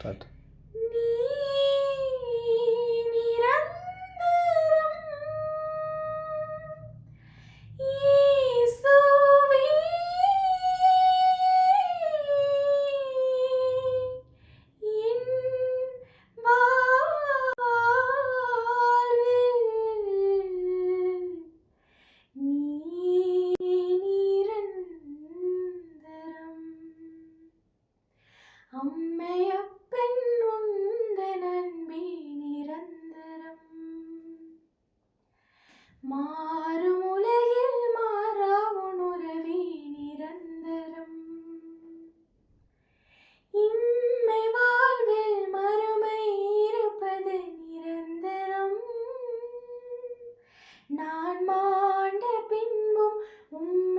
Start மாறும் உலகில் மாறா உணரவே நிரந்தரம். இம்மை வாழ்வில் மறுமை இருப்பது நிரந்தரம். நான் மாண்ட பின்பும் உம்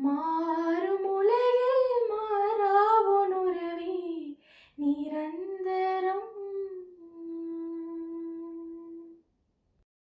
மாறும் உலகில் மாறாவோன் உறவே நீரன்